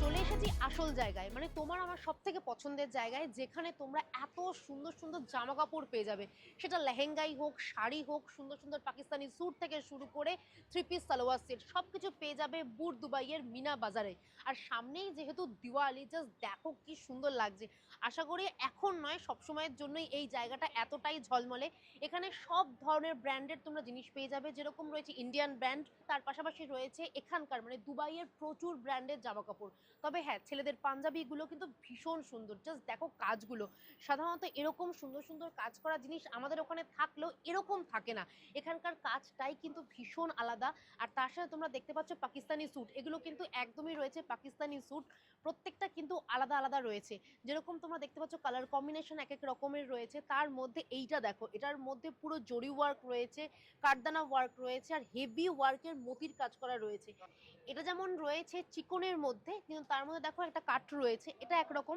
চলে এসেছি আসল জায়গায়। মানে তোমার আমার সব থেকে পছন্দের জায়গায় যেখানে তোমরা এত সুন্দর সুন্দর জামা কাপড় পেয়ে যাবে। সেটা লেহেঙ্গাই হোক, শাড়ি হোক, সুন্দর সুন্দর পাকিস্তানি স্যুট থেকে শুরু করে থ্রি পিস সালোয়ার সেট সব কিছু পেয়ে যাবে বুট দুবাইয়ের মিনা বাজারে। আর সামনেই যেহেতু দিওয়ালি জাস্ট দেখো কি সুন্দর লাগছে। আশা করি এখন নয়, সবসময়ের জন্যই এই জায়গাটা এতটাই ঝলমলে। এখানে সব ধরনের ব্র্যান্ডের তোমরা জিনিস পেয়ে যাবে, যেরকম রয়েছে ইন্ডিয়ান ব্র্যান্ড তার পাশাপাশি রয়েছে এখানকার মানে দুবাইয়ের প্রচুর ব্র্যান্ডের জামা কাপড় তবে হ্যাঁ ছেলেদের পাঞ্জাবিগুলো কিন্তু ভীষণ সুন্দর। জাস্ট দেখো কাজগুলো। সাধারণত এরকম সুন্দর সুন্দর কাজ করা জিনিস আমাদের ওখানে থাকলেও এরকম থাকে না। এখানকার কাজটাই কিন্তু ভীষণ আলাদা। আর তার সাথে তোমরা দেখতে পাচ্ছ পাকিস্তানি স্যুট এগুলো কিন্তু একদমই রয়েছে পাকিস্তানি স্যুট প্রত্যেকটা কিন্তু আলাদা আলাদা রয়েছে। যেরকম তোমরা দেখতে পাচ্ছ কালার কম্বিনেশন এক এক রকমের রয়েছে। তার মধ্যে এইটা দেখো, এটার মধ্যে পুরো জরি ওয়ার্ক রয়েছে, কারদানা ওয়ার্ক রয়েছে, আর হেভি ওয়ার্কের মতির কাজ করা রয়েছে। এটা যেমন রয়েছে চিকনের মধ্যে, কিন্তু তার মধ্যে দেখো একটা কাঠ রয়েছে। এটা একরকম।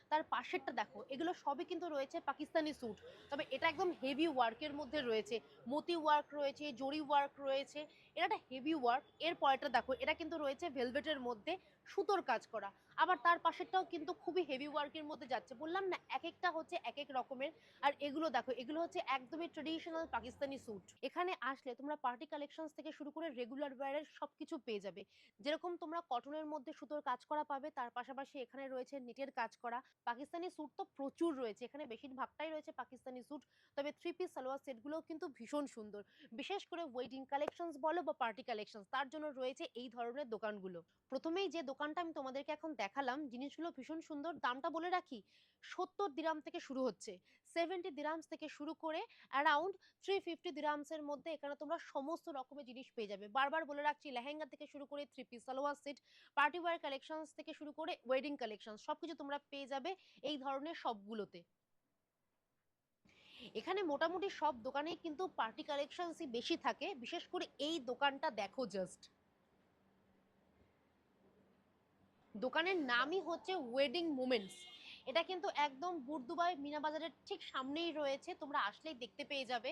তার পাশেরটা দেখো, এগুলো সবই কিন্তু রয়েছে পাকিস্তানি স্যুট তবে এটা একদম হেভি ওয়ার্কের মধ্যে রয়েছে। মতি ওয়ার্ক রয়েছে, জরি ওয়ার্ক রয়েছে এটা একটা হেভি ওয়ার্ক এর পরেরটা দেখো, এটা কিন্তু রয়েছে ভেলভেটের মধ্যে সুতোর কাজ করা। আবার তার পাশেরটাও কিন্তু খুবই হেভি ওয়ার্কের মধ্যে যাচ্ছে। বললাম না, এক একটা হচ্ছে এক এক রকমের। আর এগুলো দেখো, এগুলো হচ্ছে একদমই ট্রেডিশনাল পাকিস্তানি স্যুট এখানে আসলে তোমরা পার্টি কালেকশনস থেকে শুরু করে রেগুলার ওয়্যারের সব কিছু পেয়ে যাবে। যেরকম তোমরা কটনের মধ্যে সুতোর কাজ করা পাবে, তার পাশাপাশি এখানে রয়েছে নেটের কাজ করা। পাকিস্তানি স্যুট তো প্রচুর রয়েছে, এখানে বেশিরভাগটাই রয়েছে পাকিস্তানি স্যুট, তবে থ্রি পিস সালোয়ার সেটগুলোও কিন্তু ভীষণ সুন্দর। বিশেষ করে ওয়েডিং কালেকশনস বলো বা পার্টি কালেকশনস তার জন্য রয়েছে এই ধরনের দোকানগুলো। প্রথমেই যে দোকানটা আমি তোমাদেরকে এখন দেখালাম, জিনিসগুলো ভীষণ সুন্দর, দামটা বলে রাখি, সত্তর দিরাম থেকে শুরু হচ্ছে। সেভেন্টি দিরামস থেকে শুরু করে অ্যারাউন্ড থ্রি ফিফটি দিরামসের মধ্যে এখানে তোমরা সমস্ত রকমের জিনিস পেয়ে যাবে। বারবার বলে রাখছি, লেহেঙ্গা থেকে শুরু করে three piece salwar set party wear collections থেকে শুরু করে ওয়েডিং কালেকশন সব কিছু তোমরা পেয়ে যাবে এই ধরনের সবগুলোতে। এখানে মোটামুটি সব দোকানেই কিন্তু পার্টি কালেকশনসই বেশি থাকে, বিশেষ করে এই দোকানটা দেখো জাস্ট দোকানের নামই হচ্ছে ওয়েডিং মোমেন্টস এটা কিন্তু একদম বুর্দুবাই মিনা বাজারের ঠিক সামনেই রয়েছে, তোমরা আসলেই দেখতে পেয়ে যাবে।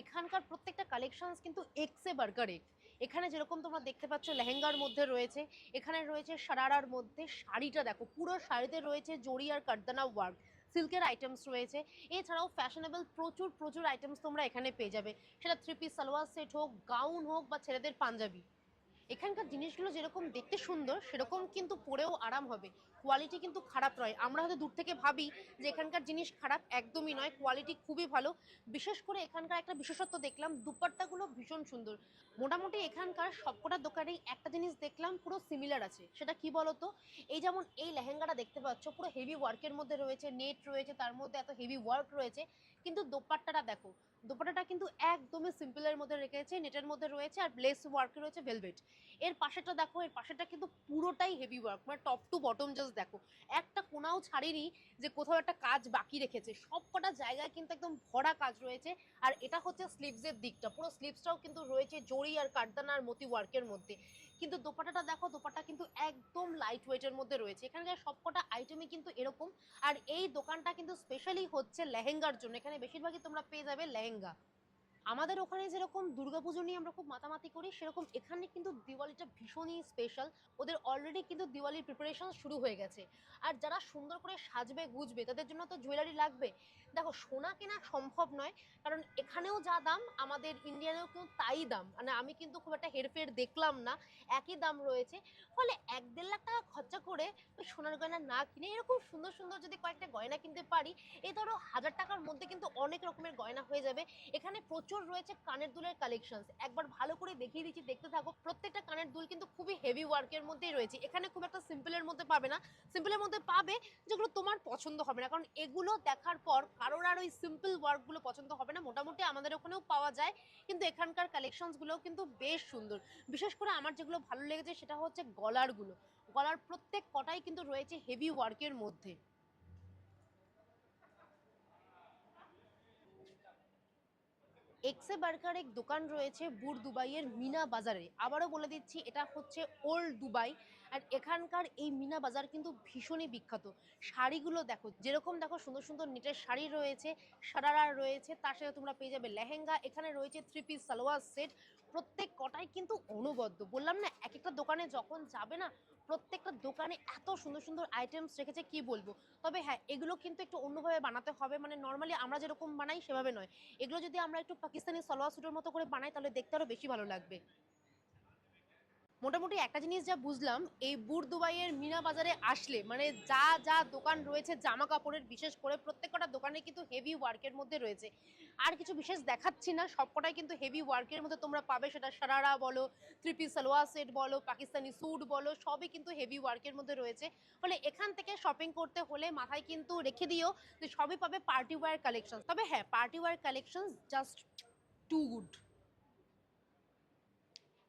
এখানকার প্রত্যেকটা কালেকশনস কিন্তু এক্সে বার্গার। এক এখানে যেরকম তোমরা দেখতে পাচ্ছ লেহেঙ্গার মধ্যে রয়েছে, এখানে রয়েছে সারারার মধ্যে শাড়িটা দেখো, পুরো শাড়িতে রয়েছে জরি আর কারদানা ওয়ার্ক, সিল্কের আইটেমস রয়েছে। এছাড়াও ফ্যাশনেবল প্রচুর প্রচুর আইটেমস তোমরা এখানে পেয়ে যাবে। সেটা থ্রি পিস সালোয়ার সেট হোক গাউন হোক বা ছেলেদের পাঞ্জাবি। এখানকার জিনিসগুলো যেরকম দেখতে সুন্দর, সেরকম কিন্তু পরেও আরাম হবে। কোয়ালিটি কিন্তু খারাপ নয়। আমরা হয়তো দূর থেকে ভাবি যে এখানকার জিনিস খারাপ একদমই নয়। কোয়ালিটি খুবই ভালো। বিশেষ করে এখানকার একটা বিশেষত্ব দেখলাম, দুপাট্টাগুলো ভীষণ সুন্দর। মোটামুটি এখানকার সবকটা দোকানেই একটা জিনিস দেখলাম, পুরো সিমিলার আছে। সেটা কি বলতো? এই যেমন এই লেহেঙ্গাটা দেখতে পাচ্ছ, পুরো হেভি ওয়ার্কের মধ্যে রয়েছে নেট রয়েছে, তার মধ্যে এত হেভি ওয়ার্ক রয়েছে। কিন্তু দোপাট্টাটা দেখো, দোপাট্টাটা কিন্তু একদমই সিম্পলের মধ্যে রেখেছে নেটের মধ্যে রয়েছে, আর লেস ওয়ার্ক রয়েছে ভেলভেট এর পাশেটা দেখো, এর পাশেটা কিন্তু পুরোটাই হেভি ওয়ার্ক মানে টপ টু বটম জাস্ট দেখো। একটা কোনাও ছাড়েনি যে কোথাও একটা কাজ বাকি রেখেছে। সব কটা জায়গায় কিন্তু একদম ভরা কাজ রয়েছে। আর এটা হচ্ছে স্লিভসের দিকটা। পুরো স্লিভসটাও কিন্তু রয়েছে জড়ি আর কারদানা আর মতি ওয়ার্কের মধ্যে। কিন্তু দোপাটাটা দেখো, দোপাটা কিন্তু একদম লাইট ওয়েটের মধ্যে রয়েছে। এখানকার সবকটা আইটেমই কিন্তু এরকম। আর এই দোকানটা কিন্তু স্পেশালি হচ্ছে লেহেঙ্গার জন্য। এখানে বেশিরভাগই তোমরা পেয়ে যাবে লেহেঙ্গা। আমাদের ওখানে যেরকম দুর্গাপুজো নিয়ে আমরা খুব মাতামাতি করি, সেরকম এখানে কিন্তু দিওয়ালিটা ভীষণই স্পেশাল ওদের অলরেডি কিন্তু দিওয়ালির প্রিপারেশন শুরু হয়ে গেছে। আর যারা সুন্দর করে সাজবে, গুজবে, তাদের জন্য তো জুয়েলারি লাগবে। দেখো, সোনা কেনা সম্ভব নয়, কারণ এখানেও যা দাম, আমাদের ইন্ডিয়ানেও কিন্তু তাই দাম। মানে আমি কিন্তু খুব একটা হেরফের দেখলাম না, একই দাম রয়েছে। ফলে এক দেড় লাখ টাকা খরচা করে ওই সোনার গয়না না কিনে, এরকম সুন্দর সুন্দর যদি কয়েকটা গয়না কিনতে পারি, এই ধরো হাজার টাকার মধ্যে কিন্তু অনেক রকমের গয়না হয়ে যাবে। এখানে প্রচুর রয়েছে কানের দুলের কালেকশনস একবার ভালো করে দেখিয়ে দিচ্ছি, দেখতে থাকো, প্রত্যেকটা কানের দুল কিন্তু খুবই হেভি ওয়ার্কের মধ্যেই রয়েছে। এখানে খুব একটা সিম্পলের মধ্যে পাবে না। সিম্পলের মধ্যে পাবে যেগুলো তোমার পছন্দ হবে না। কারণ এগুলো দেখার পর কারোর আর ওই সিম্পল ওয়ার্কগুলো পছন্দ হবে না। মোটামুটি আমাদের ওখানেও পাওয়া যায়। কিন্তু এখানকার কালেকশনসগুলোও কিন্তু বেশ সুন্দর। বিশেষ করে আমার যেগুলো ভালো লেগেছে সেটা হচ্ছে গলারগুলো। গলার প্রত্যেক কটাই কিন্তু রয়েছে হেভি ওয়ার্কের মধ্যে। এক্সে বার্কার এক দোকান রয়েছে বুর দুবাইয়ের মিনা বাজারে। আবারও বলে দিচ্ছি, এটা হচ্ছে ওল্ড দুবাই আর এখানকার এই মিনা বাজার কিন্তু ভীষণই বিখ্যাত। শাড়িগুলো দেখো, যেরকম দেখো সুন্দর সুন্দর নেটের শাড়ি রয়েছে, সারারা রয়েছে, তার সাথে তোমরা পেয়ে যাবে লেহেঙ্গা। এখানে রয়েছে থ্রি পিস সালোয়ার সেট প্রত্যেক কটাই কিন্তু অনবদ্য। বললাম না এক একটা দোকানে যখন যাবে না, প্রত্যেকটা দোকানে এত সুন্দর সুন্দর আইটেমস রেখেছে, কি বলব? তবে হ্যাঁ এগুলো কিন্তু একটু অন্যভাবে বানাতে হবে। মানে নর্মালি আমরা যেরকম বানাই সেভাবে নয়। এগুলো যদি আমরা একটু পাকিস্তানি সালোয়ার স্যুটের মতো করে বানাই, তাহলে দেখতে আরও বেশি ভালো লাগবে। মোটামুটি একটা জিনিস যা বুঝলাম, এই বুর দুবাইয়ের মিনা বাজারে আসলে মানে যা যা দোকান রয়েছে, জামা কাপড়ের বিশেষ করে প্রত্যেকটা দোকানে কিন্তু হেভি ওয়ার্কের মধ্যে রয়েছে। আর কিছু বিশেষ দেখাচ্ছি না, সবকটাই কিন্তু হেভি ওয়ার্কের মধ্যে তোমরা পাবে, সেটা সারারা বলো থ্রি পিস সালোয়ার সেট বলো, পাকিস্তানি স্যুট বলো, সবই কিন্তু হেভি ওয়ার্কের মধ্যে রয়েছে। ফলে এখান থেকে শপিং করতে হলে মাথায় কিন্তু রেখে দিও যে সবই পাবে পার্টি ওয়্যার কালেকশন তবে হ্যাঁ party wear collection just too good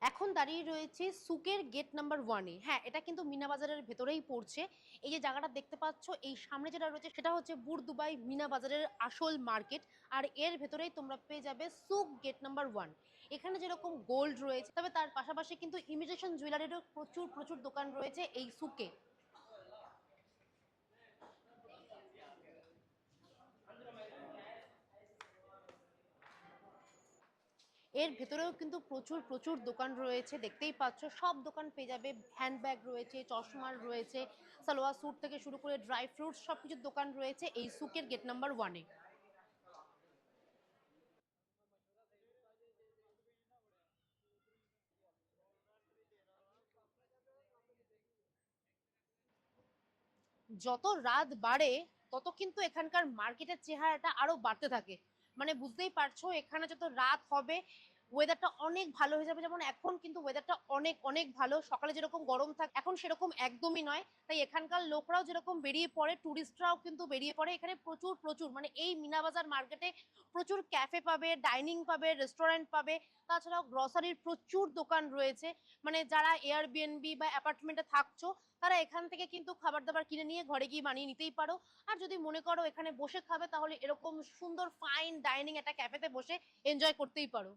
এখন দাঁড়িয়ে রয়েছে সুকের গেট নাম্বার ওয়ানে হ্যাঁ এটা কিন্তু মিনা বাজারের ভেতরেই পড়ছে। এই যে জায়গাটা দেখতে পাচ্ছ, এই সামনে যেটা রয়েছে সেটা হচ্ছে বুরদুবাই মিনাবাজারের মিনা বাজারের আসল মার্কেট। আর এর ভেতরেই তোমরা পেয়ে যাবে সুক গেট নাম্বার ওয়ান এখানে যেরকম গোল্ড রয়েছে, তবে তার পাশাপাশি কিন্তু ইমিটেশন জুয়েলারিরও প্রচুর প্রচুর দোকান রয়েছে এই সুকে। এর ভেতরেও কিন্তু প্রচুর প্রচুর দোকান রয়েছে, দেখতেই পাচ্ছ। সব দোকান পেয়ে যাবে। হ্যান্ডব্যাগ রয়েছে, চশমার রয়েছে, সালোয়ার স্যুট থেকে শুরু করে ড্রাই ফ্রুটস সব কিছুর দোকান রয়েছে এই সুকের গেট নাম্বার ওয়ানে যত রাত বাড়ে, তত কিন্তু এখানকার মার্কেটের চেহারাটা আরও বাড়তে থাকে। মানে বুঝতেই পারছ এখানে যত রাত হবে ওয়েদারটা অনেক ভালো হয়ে যাবে। যেমন এখন কিন্তু ওয়েদারটা অনেক অনেক ভালো। সকালে যেরকম গরম থাকে, এখন সেরকম একদমই নয়। তাই এখানকার লোকরাও যেরকম বেরিয়ে পড়ে টুরিস্টরাও কিন্তু বেরিয়ে পড়ে। এখানে প্রচুর প্রচুর মানে এই মিনাবাজার মার্কেটে প্রচুর ক্যাফে পাবে ডাইনিং পাবে রেস্টুরেন্ট পাবে। তাছাড়াও গ্রসারির প্রচুর দোকান রয়েছে। মানে যারা এয়ারবিএনবি বা অ্যাপার্টমেন্টে থাকছো, তারা এখান থেকে কিন্তু খাবার দাবার কিনে নিয়ে ঘরে গিয়ে বানিয়ে নিতেই পারো। আর যদি মনে করো এখানে বসে খাবে, তাহলে এরকম সুন্দর ফাইন ডাইনিং একটা ক্যাফেতে বসে এনজয় করতেই পারো।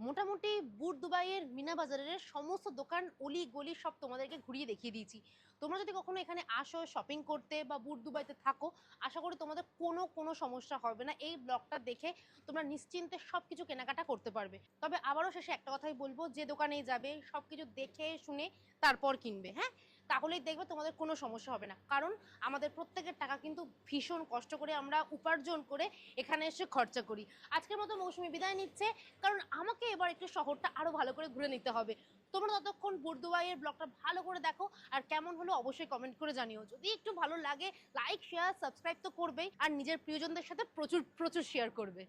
মোটামুটি বুট দুবাইয়ের মিনা বাজারের সমস্ত দোকান অলি গলি সব তোমাদেরকে ঘুরিয়ে দেখিয়ে দিয়েছি। তোমরা যদি কখনো এখানে আসো শপিং করতে বা বুট দুবাইতে থাকো, আশা করি তোমাদের কোনো কোনো সমস্যা হবে না। এই ব্লগটা দেখে তোমরা নিশ্চিন্তে সব কিছু কেনাকাটা করতে পারবে। তবে আবারও শেষে একটা কথাই বলব, যে দোকানেই যাবে সব কিছু দেখে, শুনে, তারপর কিনবে হ্যাঁ? তাহলেই দেখবে তোমাদের কোনো সমস্যা হবে না। কারণ আমাদের প্রত্যেকের টাকা কিন্তু ভীষণ কষ্ট করে আমরা উপার্জন করে এখানে এসে খরচা করি। আজকের মতো মৌসুমি বিদায় নিচ্ছে। কারণ আমাকে এবার একটু শহরটা আরও ভালো করে ঘুরে নিতে হবে। তোমরা ততক্ষণ বুর্দুবাইয়ের ব্লগটা ভালো করে দেখো। আর কেমন হলো অবশ্যই কমেন্ট করে জানিও। যদি একটু ভালো লাগে লাইক শেয়ার সাবস্ক্রাইব তো করবেই। আর নিজের প্রিয়জনদের সাথে প্রচুর প্রচুর শেয়ার করবে।